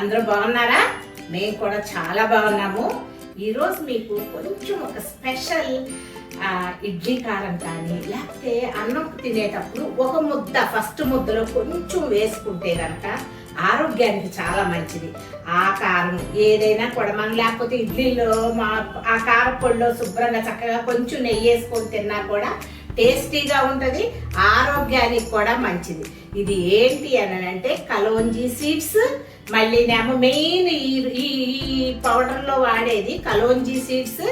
అందరూ బాగున్నారా? మేము కూడా చాలా బాగున్నాము. ఈరోజు మీకు కొంచెం ఒక స్పెషల్ ఇడ్లీ కారం కానీ లేకపోతే అన్నం తినేటప్పుడు ఒక ముద్ద ఫస్ట్ ముద్దలో కొంచెం వేసుకుంటే కనుక ఆరోగ్యానికి చాలా మంచిది. ఆ కారం ఏదైనా కూడా మనం లేకపోతే ఇడ్లీలో మా ఆ కారపొడిలో శుభ్రంగా చక్కగా కొంచెం నెయ్యి వేసుకొని తిన్నా కూడా టేస్టీగా ఉంటుంది ఆరోగ్యానికి కూడా మంచిది. ఇది ఏంటి అని అంటే కలోంజీ సీడ్స్ మళ్ళీనేమో మెయిన్ ఈ ఈ ఈ పౌడర్లో వాడేది కలోంజీ సీడ్స్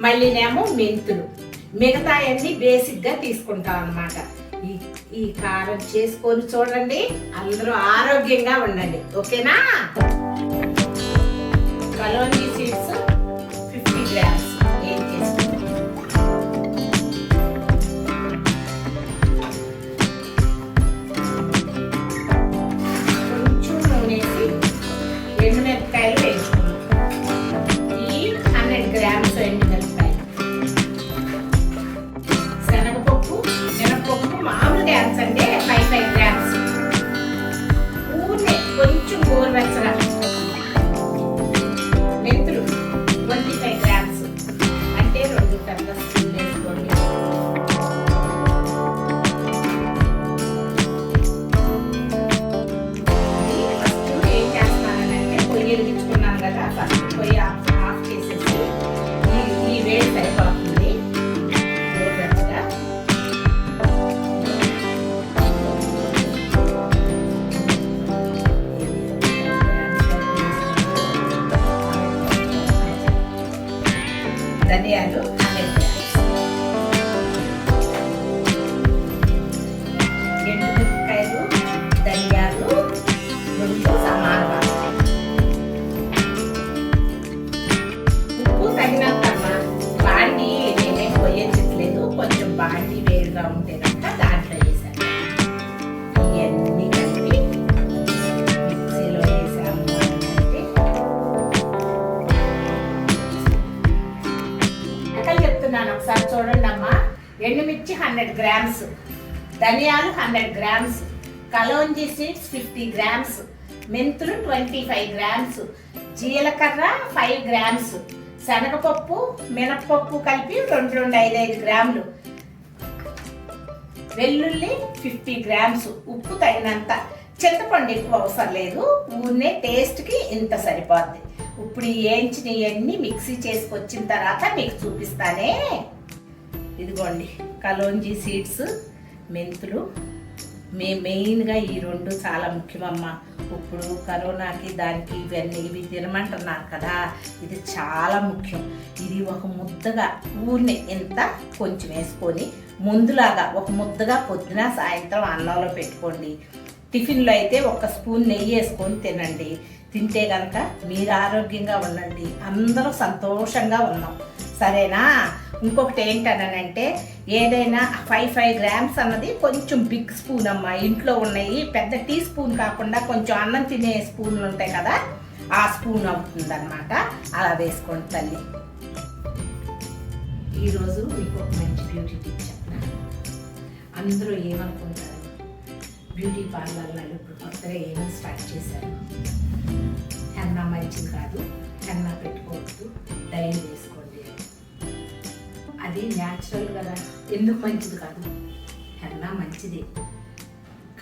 మళ్ళీనేమో మెంతులు. మిగతా అన్నీ బేసిక్గా తీసుకుంటాం అన్నమాట ఈ ఈ కారం చేసుకొని చూడండి అందరూ ఆరోగ్యంగా ఉండండి. ఓకేనా? కలోంజీ సీడ్స్ తగినంత అమ్మా బాండి నేనేం పోయేట్లేదు కొంచెం బాండి వేరుగా ఉంటే కనుక దాంట్లో వేసాను ఇవన్నీ కలిపి మిక్సీలో వేసాము అంటే చెప్తున్నాను ఒకసారి చూడండి అమ్మా. ఎండుమిర్చి హండ్రెడ్ గ్రామ్స్ ధనియాలు hundred grams kalonji seeds fifty grams మెంతులు ట్వంటీ ఫైవ్ గ్రామ్స్ జీలకర్ర ఫైవ్ గ్రామ్స్ శనగపప్పు మినప్పప్పు కలిపి రెండు రెండు ఐదు ఐదు గ్రాములు. వెల్లుల్లి ఫిఫ్టీ గ్రామ్స్ ఉప్పు తగినంత. చింతపండు ఎక్కువ అవసరం లేదు. ఊరినే టేస్ట్కి ఇంత సరిపోద్ది. ఇప్పుడు వేయించినవన్నీ మిక్సీ చేసుకొచ్చిన తర్వాత మీకు చూపిస్తానే. ఇదిగోండి కలోంజీ సీడ్స్ మెంతులు. మే మెయిన్గా ఈ రెండు చాలా ముఖ్యమమ్మా. ఇప్పుడు కరోనాకి దానికి ఇవన్నీ ఇవి తినమంటున్నారు కదా ఇది చాలా ముఖ్యం. ఇది ఒక ముద్దగా ఊరిని ఎంత కొంచెం వేసుకొని ముందులాగా ఒక ముద్దగా పొద్దున సాయంత్రం అన్నంలో పెట్టుకోండి. టిఫిన్లో అయితే ఒక స్పూన్ నెయ్యి వేసుకొని తినండి. తింటే కనుక మీరు ఆరోగ్యంగా ఉండండి. అందరూ సంతోషంగా ఉన్నాం. సరేనా? ఇంకొకటి ఏంటనంటే ఏదైనా ఫైవ్ ఫైవ్ గ్రామ్స్ అన్నది కొంచెం బిగ్ స్పూన్ అమ్మ. ఇంట్లో ఉన్నాయి పెద్ద టీ స్పూన్ కాకుండా కొంచెం అన్నం తినే స్పూన్లు ఉంటాయి కదా ఆ స్పూన్ అవుతుంది అనమాట అలా వేసుకోండి తల్లి. ఈరోజు మీకు ఒక మంచి బ్యూటీ టిప్ చెప్పనా అందరూ ఏమనుకుంటారు? బ్యూటీ పార్లర్లలో ఇప్పుడు కొత్తగా ఏమో స్టార్ట్ చేశారు? హెన్నా మంచిది కాదు హెన్నా పెట్టుకోవద్దు డైలీ వేసుకోండి అది న్యాచురల్ కదా ఎందుకు మంచిది కాదు? హెన్నా మంచిది.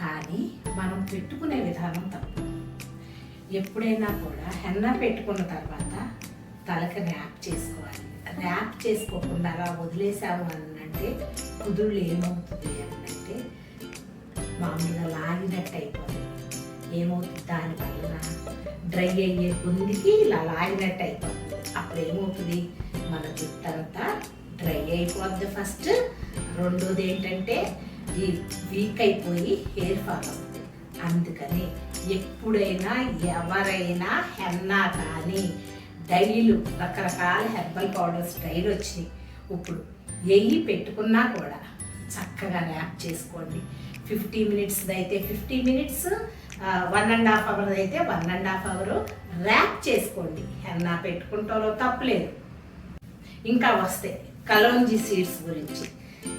కానీ మనం పెట్టుకునే విధానం తప్పు. ఎప్పుడైనా కూడా హెన్నా పెట్టుకున్న తర్వాత తలకి ర్యాప్ చేసుకోవాలి. ర్యాప్ చేసుకోకుండా అలా వదిలేసాము అని అంటే కుదుళ్ళు ఏమవుతుంది అని అంటే మామూలుగా లాగినట్టు అయిపోతుంది. ఏమవుతుంది దానివల్ల డ్రై అయ్యే పొందికి ఇలా లాగినట్టు అయిపోతుంది. అప్పుడు ఏమవుతుంది? మన జుట్టంతా డ్రై అయిపోద్ది ఫస్ట్. రెండోది ఏంటంటే ఈ వీక్ అయిపోయి హెయిర్ ఫాల్ వస్తుంది అందుకని ఎప్పుడైనా ఎవరైనా హెన్నా కానీ డైలు రకరకాల హెర్బల్ పౌడర్స్ డైలు వచ్చినాయి. ఇప్పుడు ఎయ్యి పెట్టుకున్నా కూడా చక్కగా ర్యాప్ చేసుకోండి. ఫిఫ్టీ మినిట్స్ది అయితే fifty minutes one and half hour అయితే one and half hour wrap చేసుకోండి. హెన్నా పెట్టుకుంటారో తప్పలేదు ఇంకా వస్తాయి. కలోంజీ సీడ్స్ గురించి.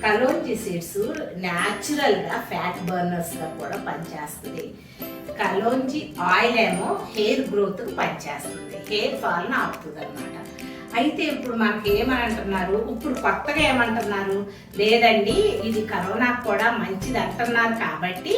కలోంజీ సీడ్స్ న్యాచురల్గా ఫ్యాట్ బర్నర్స్గా కూడా పనిచేస్తుంది. కలోంజి ఆయిల్ ఏమో హెయిర్ గ్రోత్ పనిచేస్తుంది. హెయిర్ ఫాల్ని ఆపుతుంది అనమాట అయితే ఇప్పుడు మనకి ఏమని అంటున్నారు ఇప్పుడు కొత్తగా ఏమంటున్నారు? లేదండి ఇది కరోనాకు కూడా మంచిది అంటున్నారు కాబట్టి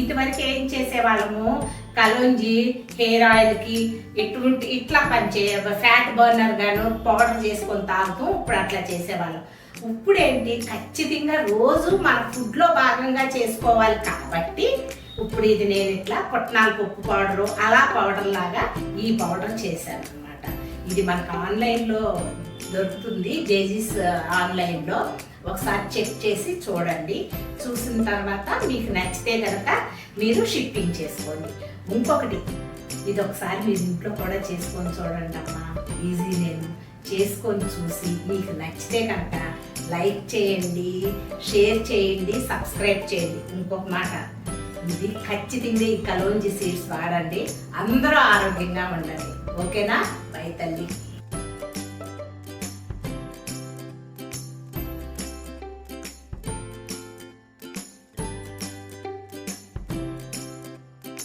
ఇదివరకు ఏం చేసేవాళ్ళము? కలోంజి హెయిర్ ఆయిల్కి ఇటువంటి ఇట్లా పనిచే ఫ్యాట్ బర్నర్ గాను పౌడర్ చేసుకొని తాగుతూ ఇప్పుడు అట్లా చేసేవాళ్ళం. ఇప్పుడేంటి? ఖచ్చితంగా రోజు మన ఫుడ్లో భాగంగా చేసుకోవాలి కాబట్టి ఇప్పుడు ఇది నేను ఇట్లా పుట్నాల పప్పు పౌడరు అలా పౌడర్ లాగా ఈ పౌడర్ చేశాను. అనమాట ఇది మనకు ఆన్లైన్లో దొరుకుతుంది జేజీస్ ఆన్లైన్లో. ఒకసారి చెక్ చేసి చూడండి. చూసిన తర్వాత మీకు నచ్చితే కనుక మీరు షిప్పింగ్ చేసుకోండి. ఇంకొకటి ఇది ఒకసారి మీరు ఇంట్లో కూడా చేసుకొని చూడండి అమ్మా. ఈజీ నేను చేసుకొని చూసి మీకు నచ్చితే కనుక లైక్ చేయండి షేర్ చేయండి సబ్స్క్రైబ్ చేయండి. ఇంకొక మాట ఇది ఖచ్చితంగా ఈ కలోంజి సీడ్స్ వాడండి. అందరూ ఆరోగ్యంగా ఉండండి. ఓకేనా? బై తల్లి.